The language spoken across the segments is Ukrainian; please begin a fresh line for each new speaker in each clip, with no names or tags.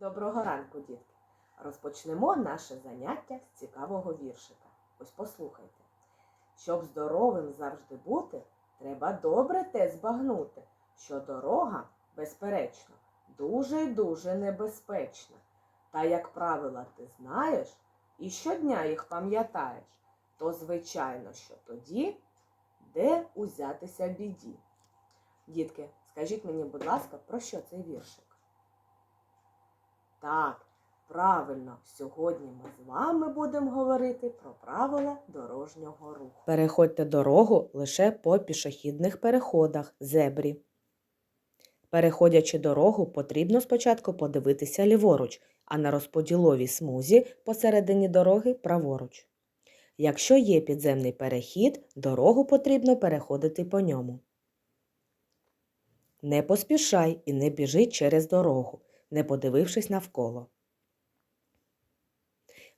Доброго ранку, дітки! Розпочнемо наше заняття з цікавого віршика. Ось послухайте. Щоб здоровим завжди бути, треба добре те збагнути, що дорога, безперечно, дуже й дуже небезпечна. Та як правила ти знаєш і щодня їх пам'ятаєш, то звичайно, що тоді де узятися біді. Дітки, скажіть мені, будь ласка, про що цей віршик? Так, правильно, сьогодні ми з вами будемо говорити про правила дорожнього руху. Переходьте дорогу лише по пішохідних переходах зебрі. Переходячи дорогу, потрібно спочатку подивитися ліворуч, а на розподіловій смузі посередині дороги праворуч. Якщо є підземний перехід, дорогу потрібно переходити по ньому. Не поспішай і не біжи через дорогу, не подивившись навколо.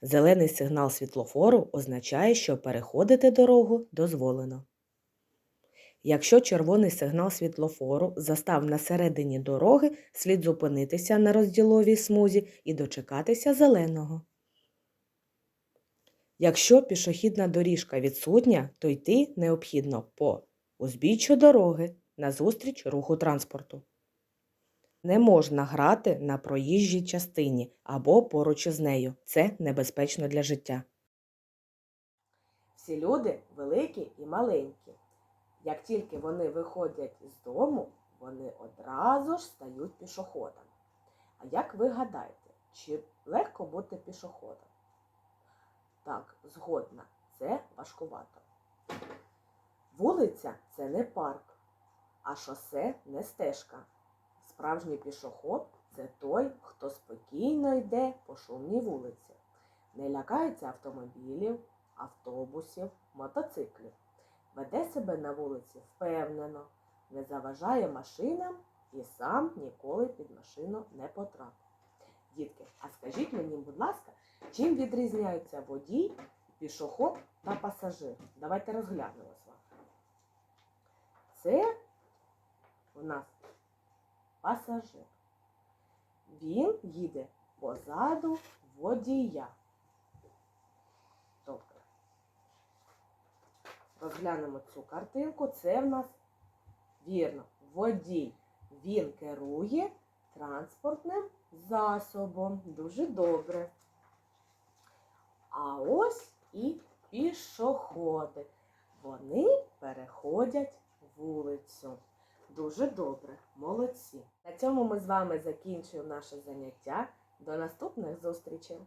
Зелений сигнал світлофору означає, що переходити дорогу дозволено. Якщо червоний сигнал світлофору застав на середині дороги, слід зупинитися на розділовій смузі і дочекатися зеленого. Якщо пішохідна доріжка відсутня, то йти необхідно по узбіччю дороги назустріч руху транспорту. Не можна грати на проїжджій частині або поруч із нею. Це небезпечно для життя. Всі люди великі і маленькі. Як тільки вони виходять з дому, вони одразу ж стають пішоходами. А як ви гадаєте, чи легко бути пішоходом? Так, згодна, це важкувато. Вулиця це не парк, а шосе не стежка. Справжній пішоход це той, хто спокійно йде по шумній вулиці, не лякається автомобілів, автобусів, мотоциклів, веде себе на вулиці впевнено, не заважає машинам і сам ніколи під машину не потрапить. Дітки, а скажіть мені, будь ласка, чим відрізняються водій, пішоход та пасажир? Давайте розглянемо з вами. Це у нас пасажир. Він їде позаду водія. Тобто, розглянемо цю картинку. Це в нас вірно водій. Він керує транспортним засобом. Дуже добре. А ось і пішоходи. Вони переходять вулицю. Дуже добре, молодці. На цьому ми з вами закінчуємо наше заняття. До наступних зустрічей!